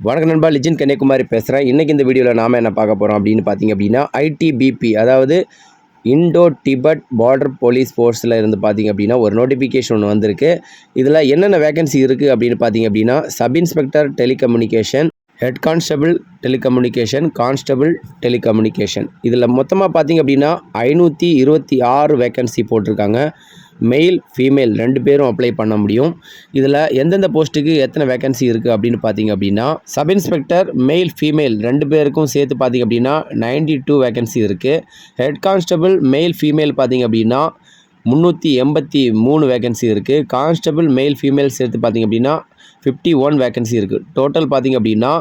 வணக்கம் நண்பா லிஜின் கன்னியாகுமாரி பேசுகிறேன் இன்றைக்கி இந்த வீடியோவில் நாம் என்ன பார்க்க போகிறோம் அப்படின்னு பார்த்தீங்க அப்படின்னா ஐடிபிபி அதாவது இண்டோ டிபட் பார்டர் போலீஸ் ஃபோர்ஸில் இருந்து பார்த்தீங்க அப்படின்னா ஒரு நோட்டிஃபிகேஷன் ஒன்று வந்திருக்கு. இதில் என்னென்ன வேகன்சி இருக்குது அப்படின்னு பார்த்தீங்க அப்படின்னா sub inspector telecommunication head constable telecommunication constable telecommunication இதில் மொத்தமாக பார்த்தீங்க அப்படின்னா ஐநூற்றி இருபத்தி ஆறு வேகன்சி போட்டிருக்காங்க. மெயில் ஃபீமேல் ரெண்டு பேரும் அப்ளை பண்ண முடியும். இதில் எந்தெந்த போஸ்ட்டுக்கு எத்தனை வேகன்சி இருக்குது அப்படின்னு பார்த்தீங்க அப்படின்னா சப் இன்ஸ்பெக்டர் மெயில் ஃபீமேல் ரெண்டு பேருக்கும் சேர்த்து பார்த்தீங்க அப்படின்னா 92 டூ வேகன்சி இருக்குது ஹெட் கான்ஸ்டபிள் மெயில் ஃபீமேல் பார்த்தீங்க அப்படின்னா முந்நூற்றி எண்பத்தி மூணு வேகன்சி இருக்குது கான்ஸ்டபிள் மெயில் ஃபீமேல் சேர்த்து பார்த்தீங்க அப்படின்னா ஃபிஃப்டி ஒன் வேகன்சி இருக்குது டோட்டல் பார்த்தீங்க அப்படின்னா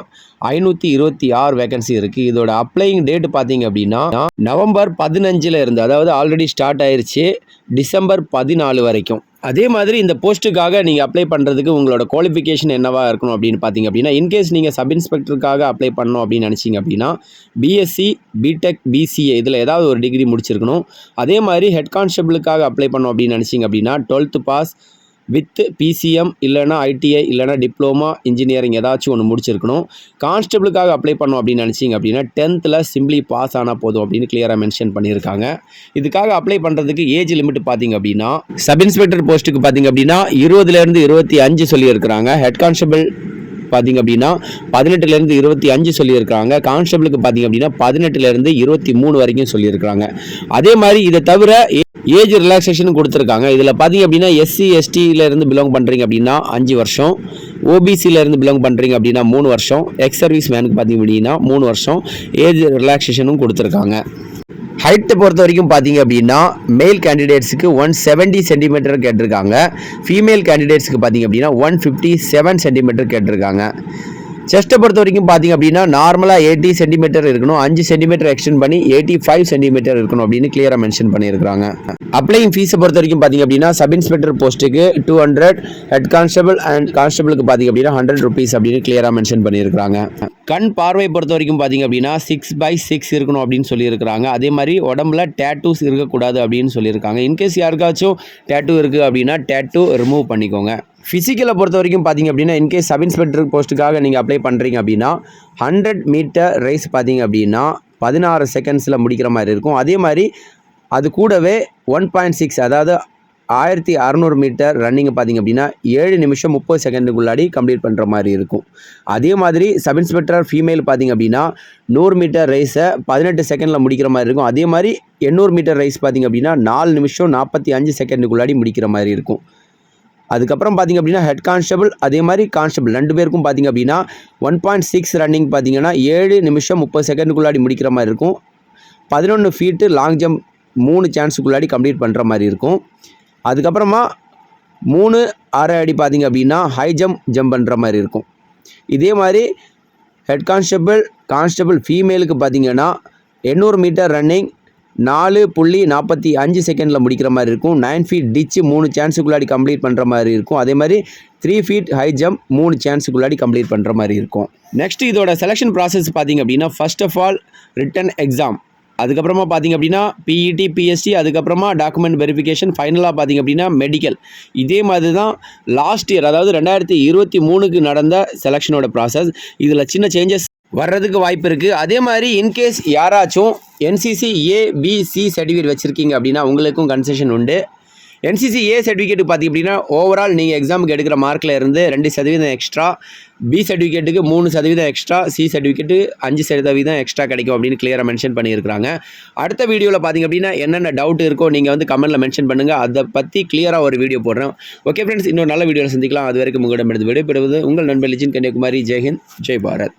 ஐநூற்றி இருபத்தி ஆறு வேகன்சி இருக்குது இதோட அப்ளைங் டேட் பார்த்தீங்க அப்படின்னா நவம்பர் பதினஞ்சில் இருந்து அதாவது ஆல்ரெடி ஸ்டார்ட் ஆயிடுச்சு டிசம்பர் பதினாலு வரைக்கும். அதே மாதிரி இந்த போஸ்ட்டுக்காக நீங்கள் அப்ளை பண்ணுறதுக்கு உங்களோட குவாலிஃபிகேஷன் என்னவாக இருக்கணும் அப்படின்னு பார்த்தீங்க அப்படின்னா இன்கேஸ் நீங்கள் சப் இன்ஸ்பெக்டருக்காக அப்ளை பண்ணணும் அப்படின்னு நினச்சிங்க அப்படின்னா பிஎஸ்சி பிடெக் பிசிஏ இதில் ஏதாவது ஒரு டிகிரி முடிச்சிருக்கணும். அதே மாதிரி ஹெட் கான்ஸ்டபிளுக்காக அப்ளை பண்ணணும் அப்படின்னு நினச்சிங்க அப்படின்னா டுவெல்த்து பாஸ் வித் பிசிஎம் இல்லைனா ஐடிஐ இல்லைனா டிப்ளமா இன்ஜினியரிங் ஏதாச்சும் ஒன்று முடிச்சிருக்கணும். கான்ஸ்டபிளுக்காக அப்ளை பண்ணோம் அப்படின்னு நினச்சிங்க அப்படின்னா டென்த்தில் சிம்பிளி பாஸ் ஆனால் போதும் அப்படின்னு கிளியராக மென்ஷன் பண்ணியிருக்காங்க. இதுக்காக அப்ளை பண்ணுறதுக்கு ஏஜ் லிமிட் பார்த்தீங்க அப்படின்னா சப் இன்ஸ்பெக்டர் போஸ்ட்டுக்கு பார்த்தீங்க அப்படின்னா இருபதுலேருந்து இருபத்தி அஞ்சு சொல்லியிருக்கிறாங்க. ஹெட் கான்ஸ்டபிள் பார்த்தீங்க அப்படின்னா பதினெட்டுலேருந்து இருபத்தி அஞ்சு சொல்லியிருக்கிறாங்க. கான்ஸ்டபிளுக்கு பார்த்தீங்க அப்படின்னா பதினெட்டுலேருந்து இருபத்தி மூணு வரைக்கும் சொல்லியிருக்கிறாங்க. அதே மாதிரி இதை தவிர ஏஜ் ரிலாக்ஸேஷன் கொடுத்துருக்காங்க. இதில் பார்த்தீங்க அப்படின்னா எஸ்சி எஸ்டியிலேருந்து பிலாங் பண்ணுறீங்க அப்படின்னா அஞ்சு வருஷம். ஓபிசியிலேருந்து பிலாங் பண்ணுறீங்க அப்படின்னா மூணு வருஷம். எக்ஸ் சர்வீஸ் மேனுக்கு பார்த்தீங்க அப்படின்னா மூணு வருஷம். ஏஜ் ரிலாக்ஸேஷனும் கொடுத்துருக்காங்க. ஹைட்டை பொறுத்த வரைக்கும் பார்த்தீங்க அப்படின்னா மேல் கேண்டிடேட்ஸுக்கு ஒன் செவன்ட்டி சென்டிமீட்டர் கேட்டிருக்காங்க. ஃபீமேல் கேண்டிடேட்ஸுக்கு பார்த்தீங்க அப்படின்னா ஒன் ஃபிஃப்டி செவன் சென்டிமீட்டர் கேட்டிருக்காங்க. செஸ்ட்டை பொறுத்த வரைக்கும் பார்த்தீங்க அப்படின்னா நார்மலாக எயிட்டி சென்டிமீட்டர் இருக்கணும் அஞ்சு சென்டிமீட்டர் எக்ஸ்டெண்ட் பண்ணி எயிட்டி ஃபைவ் சென்டிமீட்டர் இருக்கணும் அப்படின்னு கிளியராக மென்ஷன் பண்ணியிருக்காங்க அப்ளைங் ஃபீஸை பொறுத்த வரைக்கும் பார்த்தீங்க அப்படின்னா சப் இன்ஸ்பெக்டர் போஸ்ட்டுக்கு two hundred head constable and கான்ஸ்டபிளுக்கு பார்த்தீங்க அப்படின்னா ஹண்ட்ரட் ருபீஸ் அப்படின்னு கிளியராக மென்ஷன் பண்ணியிருக்காங்க கண் பார்வை பொறுத்த வரைக்கும் பார்த்தீங்க அப்படின்னா சிக்ஸ் பை சிக்ஸ் இருக்கணும் அப்படின்னு சொல்லியிருக்கிறாங்க. அதே மாதிரி உடம்புல டேட்டூஸ் இருக்கக்கூடாது அப்படின்னு சொல்லியிருக்காங்க. இன்கேஸ் யாருக்காச்சும் டேட்டூ இருக்குது அப்படின்னா டேட்டூ ரிமூவ் பண்ணிக்கோங்க. ஃபிசிக்கலை பொறுத்த வரைக்கும் பார்த்தீங்க அப்படின்னா இன்கேஸ் சப் இன்ஸ்பெக்டர் போஸ்ட்டுக்காக நீங்கள் அப்ளை பண்ணுறீங்க அப்படின்னா ஹண்ட்ரட் மீட்டர் ரேஸ் பார்த்தீங்க அப்படின்னா பதினாறு செகண்ட்ஸில் முடிக்கிற மாதிரி இருக்கும். அதே மாதிரி அது கூடவே ஒன் பாயிண்ட் சிக்ஸ் அதாவது ஆயிரத்தி அறநூறு மீட்டர் ரன்னிங் பார்த்தீங்க அப்படின்னா ஏழு நிமிஷம் முப்பது செகண்டுக்குள்ளாடி கம்ப்ளீட் பண்ணுற மாதிரி இருக்கும். அதே மாதிரி சப் இன்ஸ்பெக்டர் ஃபீமேல் பார்த்தீங்க அப்படின்னா நூறு மீட்டர் ரேஸை பதினெட்டு செகண்டில் முடிக்கிற மாதிரி இருக்கும். அதே மாதிரி எண்ணூறு மீட்டர் ரேஸ் பார்த்தீங்க அப்படின்னா நாலு நிமிஷம் நாற்பத்தி அஞ்சு செகண்டுக்குள்ளாடி முடிக்கிற மாதிரி இருக்கும். அதுக்கப்புறம் பார்த்தீங்க அப்படின்னா ஹெட் கான்ஸ்டபிள் அதே மாதிரி கான்ஸ்டபிள் ரெண்டு பேருக்கும் பார்த்தீங்க அப்படின்னா ஒன் பாயிண்ட் சிக்ஸ் ரன்னிங் பார்த்தீங்கன்னா ஏழு நிமிஷம் முப்பது செகண்டுக்குள்ளாடி முடிக்கிற மாதிரி இருக்கும். பதினொன்று ஃபீட்டு லாங் ஜம்ப் மூணு சான்ஸுக்குள்ளாடி கம்ப்ளீட் பண்ணுற மாதிரி இருக்கும். அதுக்கப்புறமா மூணு அரை அடி பார்த்திங்க அப்படின்னா ஹை ஜம்ப் ஜம்ப் பண்ணுற மாதிரி இருக்கும். இதே மாதிரி ஹெட் கான்ஸ்டபிள் கான்ஸ்டபிள் ஃபீமேலுக்கு பார்த்தீங்கன்னா எண்ணூறு மீட்டர் ரன்னிங் நாலு புள்ளி நாற்பத்தி அஞ்சு செகண்டில் முடிக்கிற மாதிரி இருக்கும். நைன் ஃபீட் டிச்சு மூணு சான்ஸுக்குள்ளாடி கம்ப்ளீட் பண்ணுற மாதிரி இருக்கும். அதே மாதிரி த்ரீ ஃபீட் ஹை ஜம்ப் மூணு சான்ஸுக்குள்ளாடி கம்ப்ளீட் பண்ணுற மாதிரி இருக்கும். நெக்ஸ்ட் இதோட செலெக்ஷன் ப்ராசஸ் பார்த்தீங்க அப்படின்னா first of all written exam அதுக்கப்புறமா பார்த்தீங்க அப்படின்னா பிஇடி பிஎஸ்டி அதுக்கப்புறமா டாக்குமெண்ட் வெரிஃபிகேஷன் ஃபைனலாக பார்த்தீங்க அப்படின்னா மெடிக்கல் இதே மாதிரி தான் லாஸ்ட் இயர் அதாவது ரெண்டாயிரத்தி இருபத்தி மூணுக்கு நடந்த செலெக்ஷனோட ப்ராசஸ் இதில் சின்ன சேஞ்சஸ் வர்றதுக்கு வாய்ப்பு இருக்குது அதே மாதிரி இன்கேஸ் யாராச்சும் என்சிசி ஏபிசி சர்டிஃபிகேட் வச்சுருக்கீங்க அப்படின்னா உங்களுக்கும் கன்செஷன் உண்டு. என்சிசி ஏ சர்டிஃபிகேட் பார்த்தீங்க அப்படின்னா ஓவரால் நீங்கள் எக்ஸாமுக்கு எடுக்கிற மார்க்கில் இருந்து ரெண்டு சதவீதம் எக்ஸ்ட்ரா பி சர்டிஃபிகேட்டுக்கு மூணு சதவீதம் எக்ஸ்ட்ரா சி சர்டிஃபிகேட்டு அஞ்சு சதவீதம் எக்ஸ்ட்ரா கிடைக்கும் அப்படின்னு கிளியராக மென்ஷன் பண்ணியிருக்காங்க அடுத்த வீடியோவில் பார்த்தீங்க அப்படின்னா என்னென்ன டவுட் இருக்கோ நீங்கள் வந்து கமெண்ட்டில் மென்ஷன் பண்ணுங்கள் அதை பற்றி கிளியராக ஒரு வீடியோ போடுறேன். ஓகே ஃப்ரெண்ட்ஸ் இன்னொரு நல்ல வீடியோவில் சந்திக்கலாம். அது வரைக்கும் உங்களிடம் எடுத்து விடைபெறுவது உங்கள் நண்பர் லிஜின் கன்னியாகுமரி. ஜெய்ஹிந்த் ஜெய் பாரத்.